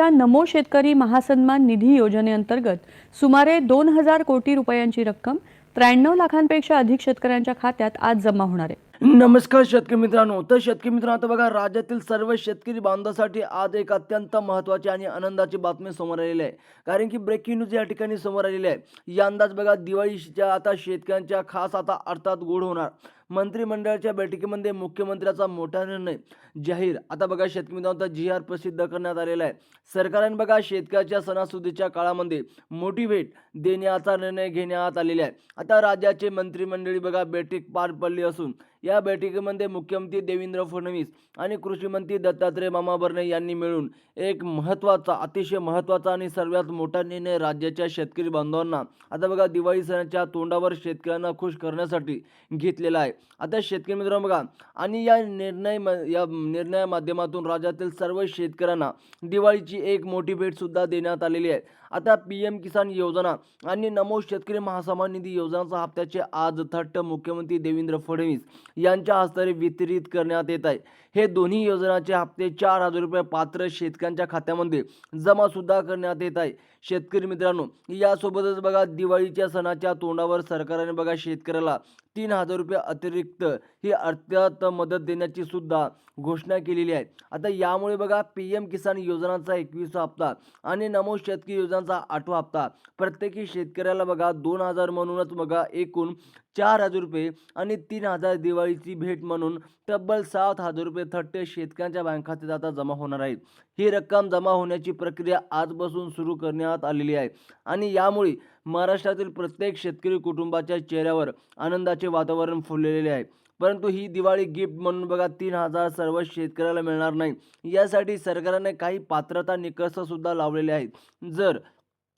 सरकारच्या नमो शेतकरी महासन्मान निधी योजनेअंतर्गत सुमारे दोन हजार कोटी रुपयांची रक्कम त्र्याण्णव लाखांपेक्षा अधिक शेतकऱ्यांच्या खात्यात आज जमा होणार आहे. नमस्कार शेतकरी मित्रांनो. तर शेतकरी मित्रांनो आता बघा राज्यातील सर्व शेतकरी बांधवासाठी आज एक अत्यंत महत्त्वाची आणि आनंदाची बातमी समोर आलेली आहे. कारण की ब्रेकिंग न्यूज या ठिकाणी समोर आलेली आहे. यंदाच बघा दिवाळीच्या आता शेतकऱ्यांच्या खास आता अर्थात गोड होणार. मंत्रिमंडळाच्या बैठकीमध्ये मुख्यमंत्र्याचा मोठा निर्णय जाहीर. आता बघा शेतकरी मित्रांनो जी आर प्रसिद्ध करण्यात आलेला आहे. सरकारने बघा शेतकऱ्याच्या सणासुदीच्या काळामध्ये मोठी भेट देण्याचा निर्णय घेण्यात आलेला आहे. आता राज्याचे मंत्रिमंडळी बघा बैठक पार पडली असून या बैठकीमध्ये मुख्यमंत्री देवेंद्र फडणवीस आणि कृषीमंत्री दत्तात्रय मामा बर्णे यांनी मिळून एक महत्त्वाचा अतिशय महत्त्वाचा आणि सर्वात मोठा निर्णय राज्याच्या शेतकरी बांधवांना आता बघा दिवाळी सणाच्या तोंडावर शेतकऱ्यांना खुश करण्यासाठी घेतलेला आहे. आता शेतकरी मित्रांनो बघा आणि या निर्णय म- या निर्णया माध्यमातून राज्यातील सर्व शेतकऱ्यांना दिवाळीची एक मोठी भेटसुद्धा देण्यात आलेली आहे. आता पी एम किसान योजना आणि नमो शेतकरी महासमान निधी योजनाचा हप्त्याचे आज थट्ट मुख्यमंत्री देवेंद्र फडणवीस यांच्या हस्ते वितरित करण्यात येत आहे. हे दोन्ही योजनाचे हप्ते चार हजार रुपये पात्र शेतकऱ्यांच्या खात्यामध्ये जमा सुद्धा करण्यात येत आहे. शेतकरी मित्रांनो यासोबतच बघा दिवाळीच्या सणाच्या तोंडावर सरकारने बघा शेतकऱ्याला तीन हजार रुपये अतिरिक्त ही अर्थात मदत देण्याची सुद्धा घोषणा केलेली आहे. आता यामुळे बघा पी एम किसान योजनांचा एकवीसवा हप्ता आणि नमो शेतकरी योजनांचा आठवा हप्ता प्रत्येकी शेतकऱ्याला बघा दोन हजार म्हणूनच बघा एकूण चार हजार रुपये आणि तीन हजार दिवाळीची भेट म्हणून तब्बल सात हजार रुपये थट्टे शेतकऱ्यांच्या बँक खात्यात आता जमा होणार आहेत. ही रक्कम जमा होण्याची प्रक्रिया आजपासून सुरू करण्यात आलेली आहे आणि यामुळे महाराष्ट्रातील प्रत्येक शेतकरी कुटुंबाच्या चेहऱ्यावर आनंदाचे वातावरण फुललेले आहे. परंतु ही दिवाळी गिफ्ट म्हणून बघा तीन हजार सर्व शेतकऱ्याला मिळणार नाही. यासाठी सरकारने काही पात्रता निकषसुद्धा लावलेले आहेत. जर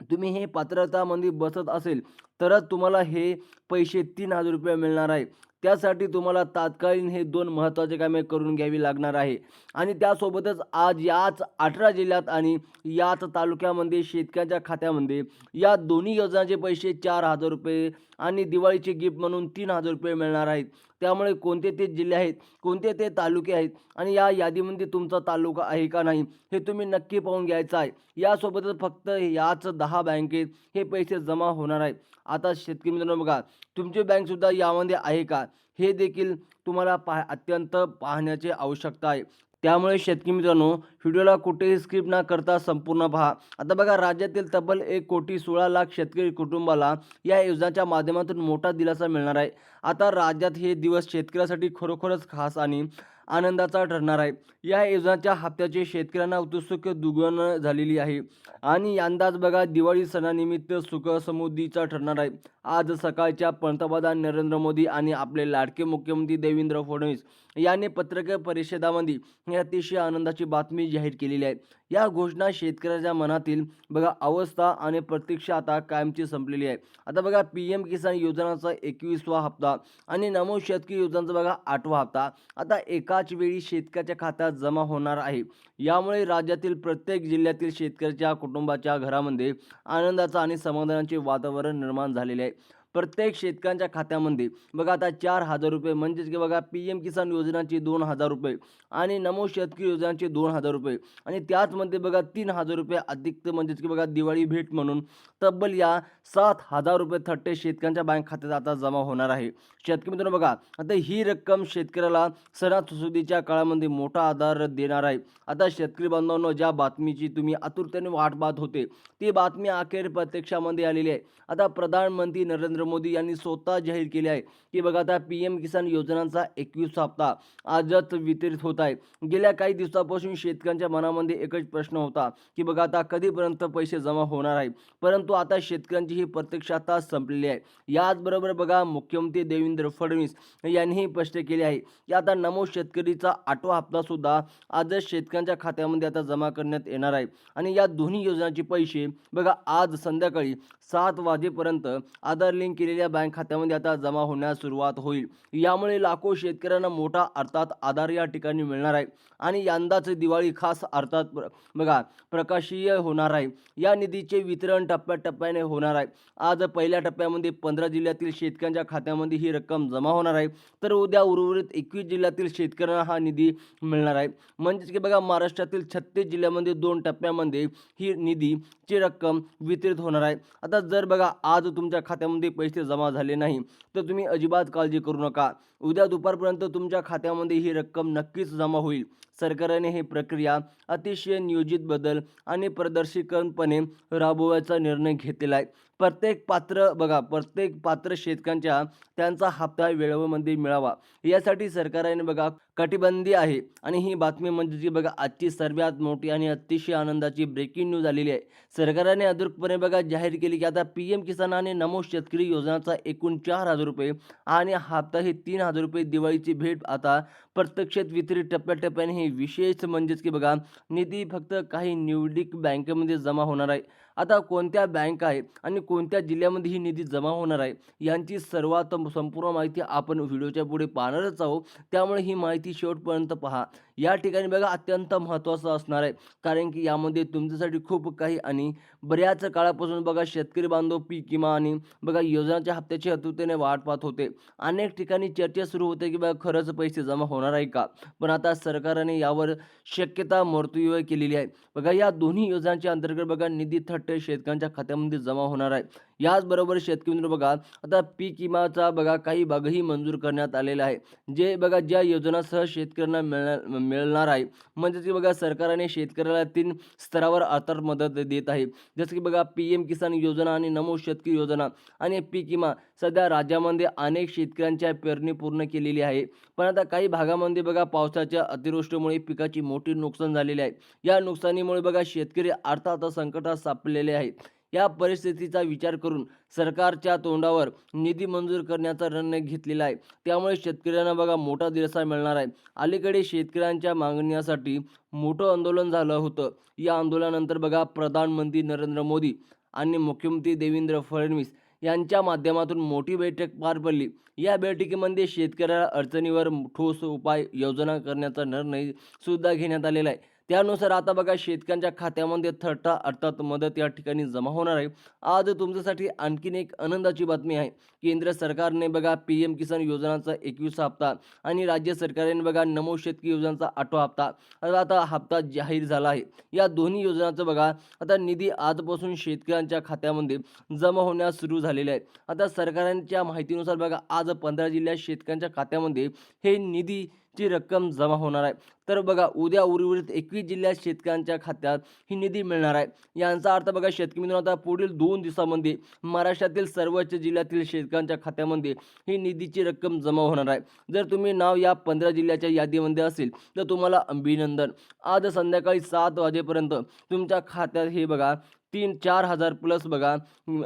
तुम्ही हे पात्रतामध्ये बसत असेल तरच तुम्हाला हे पैसे तीन हजार रुपये मिळणार आहे. त्यासाठी तुम्हाला तात्कालीन हे दोन महत्त्वाचे कामे करून घ्यावी लागणार आहे. आणि त्यासोबतच आज याच अठरा जिल्ह्यात आणि याच तालुक्यामध्ये शेतकऱ्यांच्या खात्यामध्ये या दोन्ही योजनांचे पैसे चार हजार रुपये आणि दिवाळीचे गिफ्ट म्हणून तीन हजार रुपये मिळणार आहेत. त्यामुळे कोणते ते जिल्हे आहेत कोणते ते तालुके आहेत आणि या यादीमध्ये तुमचा तालुका आहे का नाही हे तुम्ही नक्की पाहून घ्यायचं आहे. यासोबतच फक्त याच दहा बँकेत हे पैसे जमा होणार आहेत. आता शेतकरी मित्रांनो बघा तुमची बँकसुद्धा यामध्ये आहे का? हे देखील तुम्हाला पाह अत्यंत पाहण्याची आवश्यकता आहे. त्यामुळे शेतकरी मित्रांनो व्हिडिओला कुठेही स्किप न करता संपूर्ण पहा. आता बघा राज्यातील तब्बल एक कोटी सोळा लाख शेतकरी कुटुंबाला या योजनाच्या माध्यमातून मोठा दिलासा मिळणार आहे. आता राज्यात हे दिवस शेतकऱ्यासाठी खरोखरच खास आणि आनंदाचा ठरणार आहे. या योजनाच्या हप्त्याचे शेतकऱ्यांना उत्सुक दुगण झालेली आहे. आणि अंदाज बघा दिवाळी सणानिमित्त सुखसमुद्धीचा ठरणार आहे. आज सकाळच्या पंतप्रधान नरेंद्र मोदी आणि आपले लाडके मुख्यमंत्री देवेंद्र फडणवीस यांनी पत्रकार परिषदामध्ये ही अतिशय आनंदाची बातमी जाहीर केलेली आहे. या घोषणा शेतकऱ्याच्या मनातील बघा अवस्था आणि प्रतीक्षा आता कायमची संपलेली आहे. आता बघा पी एम किसान योजनाचा एकवीसवा हप्ता आणि नमो शेतकरी योजनाचा बघा आठवा हप्ता. आता एकाच वेळी शेतकऱ्याच्या खात्यात जमा होणार आहे. यामुळे राज्यातील प्रत्येक जिल्ह्यातील शेतकऱ्याच्या कुटुंबाच्या घरामध्ये आनंदाचा आणि समाधानाचे वातावरण निर्माण झालेले आहे. प्रत्येक शेतकऱ्यांच्या खात्यामध्ये. बघा आता चार हजार रुपये म्हणजेच की बघा पी एम किसान योजनाचे दोन हजार रुपये आणि नमो शेतकरी योजनाचे दोन हजार रुपये. आणि त्याचमध्ये बघा तीन हजार रुपये अधिक म्हणजेच की बघा दिवाळी भेट म्हणून. तब्बल या सात हजार रुपये थट्टे शेतकऱ्यांच्या बँक खात्यात आता जमा होणार आहे. शेतकरी मित्रांनो बघा आता ही रक्कम शेतकऱ्याला सणासुदीच्या काळामध्ये मोठा आधार देणार आहे. आता शेतकरी बांधवांनो ज्या बातमीची तुम्ही आतुरतेने वाट पाहत होते ती बातमी अखेर प्रत्यक्षामध्ये आलेली आहे. आता प्रधानमंत्री नरेंद्र मोदी यांनी स्वतः जाहीर केले आहे की बघा आता पी एम किसान योजनांचा एकवीस हप्ता आजच वितरित होत आहे. गेल्या काही दिवसापासून शेतकऱ्यांच्या मनामध्ये एकच प्रश्न होता की बघा आता कधीपर्यंत पैसे जमा होणार आहे परंतु आता शेतकऱ्यांची ही प्रत्यक्ष आता संपलेली आहे. याचबरोबर बघा मुख्यमंत्री देवेंद्र फडणवीस यांनीही स्पष्ट केले आहे की आता नमो शेतकरीचा आठवा हप्ता सुद्धा आजच शेतकऱ्यांच्या खात्यामध्ये आता जमा करण्यात येणार आहे. आणि या दोन्ही योजनांचे पैसे बघा आज संध्याकाळी सात वाजेपर्यंत आधार लिंक लिंक केलेल्या बँक खात्यामध्ये आता जमा होण्यास सुरुवात होईल. यामुळे लाखो शेतकऱ्यांना मोठा अर्थात आधार या ठिकाणी मिळणार आहे. आणि यंदाच दिवाळी खास अर्थात प्र- बघा प्रकाशीय होणार आहे. या निधीचे वितरण टप्प्याटप्प्याने होणार आहे. आज पहिल्या टप्प्यामध्ये पंधरा जिल्ह्यातील शेतकऱ्यांच्या खात्यामध्ये ही रक्कम जमा होणार आहे. तर उद्या उर्वरित एकवीस जिल्ह्यातील शेतकऱ्यांना हा निधी मिळणार आहे. म्हणजेच की बघा महाराष्ट्रातील छत्तीस जिल्ह्यामध्ये दोन टप्प्यामध्ये ही निधीची रक्कम वितरित होणार आहे. आता जर बघा आज तुमच्या खात्यामध्ये पैसे जमा झाले नाही तर तुम्ही अजिबात काळजी करू नका. उद्या दुपारपर्यंत तुमच्या खात्यामध्ये ही रक्कम नक्कीच जमा होईल. सरकारने ही प्रक्रिया अतिशय नियोजित बदल आणि प्रदर्शिकपणे राबवायचा निर्णय घेतलेला आहे. प्रत्येक पात्र बघा प्रत्येक पात्र शेतकऱ्यांच्या त्यांचा हप्ता वेळेमध्ये मिळावा. यासाठी सरकारने बघा कटिबंदी आहे. आणि ही बातमी म्हणजे जी बघा आजची सर्वात मोठी आणि अतिशय आनंदाची ब्रेकिंग न्यूज आलेली आहे. सरकारने अधिकृतपणे बघा जाहीर केली की आता पी एम किसान आणि नमो शेतकरी योजनाचा एकूण चार हजार रुपये आणि हप्ता हे तीन हजार रुपये दिवाळीची भेट आता प्रत्यक्षात वितरित टप्प्याटप्प्याने. हे विशेष म्हणजेच की बघा निधी फक्त काही निवडिक बँकेमध्ये जमा होणार आहे. आता कोणत्या बँक आहे आणि कोणत्या जिल्ह्यामध्ये ही निधी जमा होणार आहे यांची सर्वात संपूर्ण माहिती आपण व्हिडिओच्या पुढे पाहणारच आहोत. त्यामुळे ही माहिती शेवटपर्यंत पहा. या ठिकाणी बघा अत्यंत महत्त्वाचं असणार आहे. कारण की यामध्ये तुमच्यासाठी खूप काही आणि बऱ्याच काळापासून बघा शेतकरी बांधव पीक विमा आणि बघा योजनाच्या हप्त्याची अतुतेने वाट पाहत होते. अनेक ठिकाणी चर्चा सुरू होते की बघा खरंच पैसे जमा होणार आहे का? पण आता सरकारने यावर शक्यता मृत्यूवर केलेली आहे. बघा या दोन्ही योजनांच्या अंतर्गत बघा निधी थट्ट शेतकऱ्यांच्या खात्यामध्ये जमा होणार आहे. याचबरोबर शेतकरी मित्र बघा आता पीक विमाचा बघा काही भागही मंजूर करण्यात आलेला आहे. जे बघा ज्या योजनासह शेतकऱ्यांना मिळणार मिळणार आहे. म्हणजे की बघा सरकारने शेतकऱ्याला तीन स्तरावर अर्थात मदत देत आहे. जसं की बघा पी एम किसान योजना आणि नमो शेतकरी योजना आणि पीक विमा सध्या राज्यामध्ये अनेक शेतकऱ्यांच्या पेरणी पूर्ण केलेली आहे. पण आता काही भागामध्ये बघा पावसाच्या अतिवृष्टीमुळे पिकाची मोठी नुकसान झालेली आहे. या नुकसानीमुळे बघा शेतकरी अर्थात संकटात सापडलेले आहेत. या परिस्थितीचा विचार करून सरकारच्या तोंडावर निधी मंजूर करण्याचा निर्णय घेतलेला आहे. त्यामुळे शेतकऱ्यांना बघा मोठा दिलासा मिळणार आहे. अलीकडे शेतकऱ्यांच्या मागण्यासाठी मोठं आंदोलन झालं होतं. या आंदोलनानंतर बघा प्रधानमंत्री नरेंद्र मोदी आणि मुख्यमंत्री देवेंद्र फडणवीस यांच्या माध्यमातून मोठी बैठक पार पडली. या बैठकीमध्ये शेतकऱ्याला अडचणीवर ठोस उपाय योजना करण्याचा निर्णय सुद्धा घेण्यात आलेला आहे. त्यानुसार आता बघा शेतकऱ्यांच्या खात्यामध्ये थट्टा अर्थात मदत या ठिकाणी जमा होणार आहे. आज तुमच्यासाठी आणखीन एक आनंदाची बातमी आहे. केंद्र सरकारने बघा पी एम किसान योजनाचा एकवीसा हप्ता आणि राज्य सरकारने बघा नमो शेतकी योजनाचा आठवा हप्ता आता हप्ता जाहीर झाला आहे. या दोन्ही योजनांचं बघा आता निधी आजपासून शेतकऱ्यांच्या खात्यामध्ये जमा होण्यास सुरू झालेले आहे. आता सरकारांच्या माहितीनुसार बघा आज पंधरा जिल्ह्यात शेतकऱ्यांच्या खात्यामध्ये हे निधी ची रक्कम जमा होणार आहे. तर बघा उद्या उर्वरित एकवीस जिल्ह्यात शेतकऱ्यांच्या खात्यात ही निधी मिळणार आहे. यांचा अर्थ बघा शेतकरी मित्रांनो आता पुढील दोन दिवसामध्ये महाराष्ट्रातील सर्वच जिल्ह्यातील शेतकऱ्यांच्या खात्यामध्ये ही निधीची रक्कम जमा होणार आहे. जर तुम्ही नाव या पंधरा जिल्ह्याच्या यादीमध्ये असेल तर तुम्हाला अभिनंदन. आज संध्याकाळी सात वाजेपर्यंत तुमच्या खात्यात हे बघा तीन चार हजार प्लस बघा.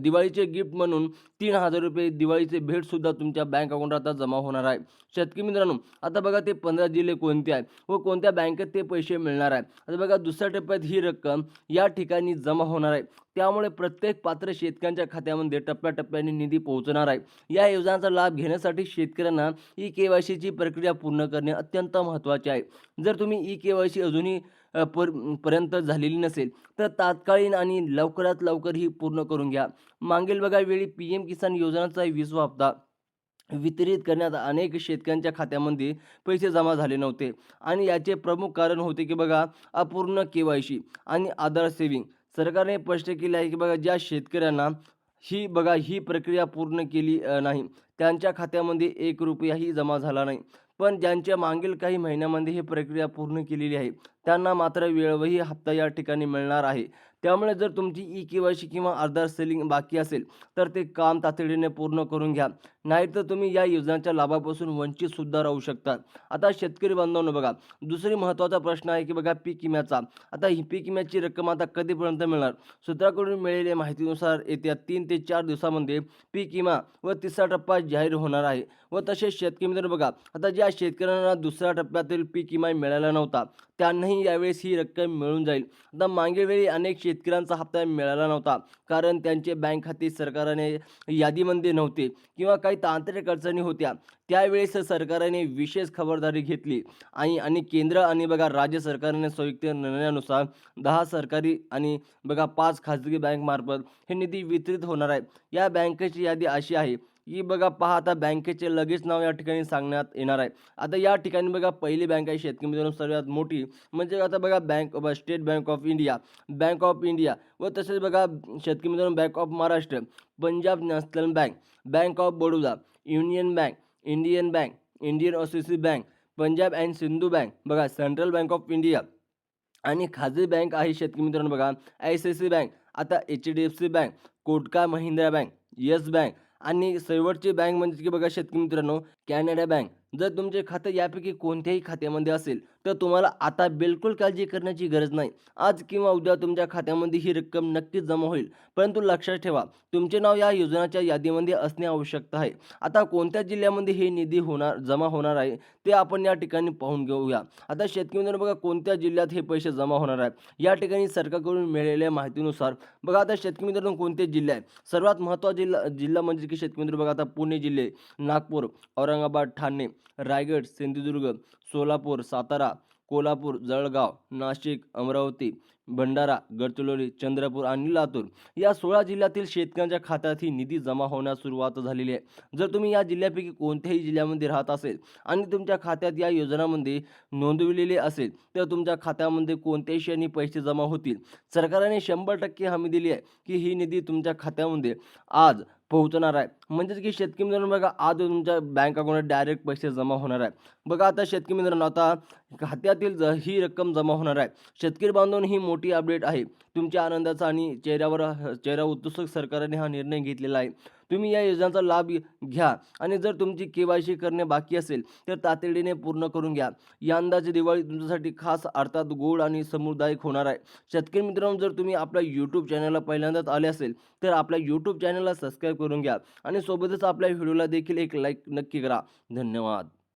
दिवाळीचे गिफ्ट म्हणून तीन हजार रुपये दिवाळीचे भेटसुद्धा तुमच्या बँक अकाउंटात आता जमा होणार आहे. शेतकरी मित्रांनो आता बघा ते पंधरा जिल्हे कोणते आहेत व कोणत्या बँकेत ते पैसे मिळणार आहे. आता बघा दुसऱ्या टप्प्यात ही रक्कम या ठिकाणी जमा होणार आहे. त्यामुळे प्रत्येक पात्र शेतकऱ्यांच्या खात्यामध्ये टप्प्याटप्प्याने निधी पोहोचणार आहे. या योजनांचा लाभ घेण्यासाठी शेतकऱ्यांना ई के वाय सीची प्रक्रिया पूर्ण करणे अत्यंत महत्त्वाचे आहे. जर तुम्ही ई के वाय सी अजूनही पर पर्यंत झालेली नसेल तर तात्कालीन आणि लवकरात लवकर ही पूर्ण करून घ्या. मागील बघा वेळी पी एम किसान योजनाचा विसवा हप्ता वितरित करण्यात अनेक शेतकऱ्यांच्या खात्यामध्ये पैसे जमा झाले नव्हते. आणि याचे प्रमुख कारण होते की बघा अपूर्ण के वाय सी आणि आधार सेविंग. सरकारने स्पष्ट केले आहे की बघा ज्या शेतकऱ्यांना ही बघा ही प्रक्रिया पूर्ण केली नाही त्यांच्या खात्यामध्ये एक रुपयाही जमा झाला नाही. पण ज्यांच्या मागील काही महिन्यामध्ये ही प्रक्रिया पूर्ण केलेली आहे त्यांना मात्र वेळवही हप्ता या ठिकाणी मिळणार आहे. त्यामुळे जर तुमची ई के वाय सी किंवा आधार सेलिंग बाकी असेल तर ते काम तातडीने पूर्ण करून घ्या. नाहीतर तुम्ही या योजनांच्या लाभापासून वंचितसुद्धा राहू शकता. आता शेतकरी बांधवांनो बघा दुसरी महत्त्वाचा प्रश्न आहे की बघा पीक विम्याचा. आता ही पीक विम्याची रक्कम आता कधीपर्यंत मिळणार? सूत्राकडून मिळालेल्या माहितीनुसार येत्या तीन ते चार दिवसामध्ये पीक विमा व तिसरा टप्पा जाहीर होणार आहे. व तसेच शेतकरी मित्र बघा आता ज्या शेतकऱ्यांना दुसऱ्या टप्प्यातील पीक विमा मिळाला नव्हता त्यांनाही यावेळेस ही रक्कम मिळून जाईल. आता मागील वेळी अनेक शेतकऱ्यांचा हप्ता मिळाला नव्हता. कारण त्यांचे बँक खाते सरकारने यादीमध्ये नव्हते किंवा काही तांत्रिक अडचणी होत्या. त्यावेळेस सरकारने विशेष खबरदारी घेतली आणि आणि केंद्र आणि बघा राज्य सरकारने संयुक्त निर्णयानुसार दहा सरकारी आणि बघा पाच खाजगी बँकमार्फत हे निधी वितरित होणार आहे. या बँकेची यादी अशी आहे ही बघा पहा आता बँकेचे लगेच नाव या ठिकाणी सांगण्यात येणार आहे. आता या ठिकाणी बघा पहिली बँक आहे शेतकरी मित्रांनो सर्वात मोठी. म्हणजे आता बघा bank state bank of India bank of India व तसेच बघा शेतकरी मित्रांनो bank of Maharashtra Punjab national bank bank of Baroda union bank Indian bank Indian OCC bank Punjab and Sindhu bank बघा सेंट्रल बँक ऑफ इंडिया आणि खाजगी bank आहे शेतकरी मित्रांनो बघा आय सी सी बँक आता H D F C bank Kotak Mahindra bank yes bank आणि शेवटची बँक म्हणजे की बघा शेतकरी मित्रांनो कॅनडा बँक. जर तुमचे खाते यापैकी कोणत्याही खात्यामध्ये असेल तर तुम्हाला आता बिलकुल काळजी करण्याची गरज नाही. आज किंवा उद्या तुमच्या खात्यामध्ये ही रक्कम नक्कीच जमा होईल. परंतु लक्षात ठेवा तुमचे नाव या योजनाच्या यादीमध्ये असणे आवश्यक आहे. आता कोणत्या जिल्ह्यामध्ये हे निधी होणार जमा होणार आहे ते आपण या ठिकाणी पाहून घेऊया. आता शेतकरी बघा कोणत्या जिल्ह्यात हे पैसे जमा होणार आहे? या ठिकाणी सरकारकडून मिळालेल्या माहितीनुसार बघा आता शेतकरी मित्रांनो कोणते जिल्हे आहे सर्वात महत्त्वाचा जिल्हा जिल्हा म्हणजे की शेतकरी मित्र बघा आता पुणे जिल्हे नागपूर औरंगाबाद ठाणे रायगड सिंधुदुर्ग सोलापूर सातारा कोल्हापूर जळगाव नाशिक अमरावती भंडारा गडचिरोली चंद्रपूर आणि लातूर या सोळा जिल्ह्यातील शेतकऱ्यांच्या खात्यात ही निधी जमा होण्यास सुरुवात झालेली आहे. जर तुम्ही या जिल्ह्यापैकी कोणत्याही जिल्ह्यामध्ये राहत असेल आणि तुमच्या खात्यात या योजनामध्ये नोंदविलेले असेल तर तुमच्या खात्यामध्ये कोणत्याही क्षणी पैसे जमा होतील. सरकारने शंभर टक्के हमी दिली आहे की ही निधी तुमच्या खात्यामध्ये आज पोहोचणार आहे. म्हणजेच की शेतकरी मित्रांनो बघा आज तुमच्या बँक अकाउंट डायरेक्ट पैसे जमा होणार आहे. बघा आता शेतकरी मित्रांनो आता खात्यातील ज- ही रक्कम जमा होणार आहे. शेतकरी बांधून ही मोठी अपडेट आहे. तुमच्या आनंदाचा आणि चेहऱ्यावर चेहरा उत्सुक सरकारने हा निर्णय घेतलेला आहे. तुम्ही या योजनांचा लाभ घ्या आणि जर तुमची के वाय सी करणे बाकी असेल तर तातडीने पूर्ण करून घ्या. यंदाची दिवाळी तुमच्यासाठी खास अर्थात गोड आणि समुदायिक होणार आहे. शेतकरी मित्रांनो जर तुम्ही आपल्या यूट्यूब चॅनलला पहिल्यांदाच आले असेल तर आपल्या यूट्यूब चॅनलला सबस्क्राईब करून घ्या आणि सोबतच आपल्या व्हिडिओला देखील एक लाईक नक्की करा. धन्यवाद.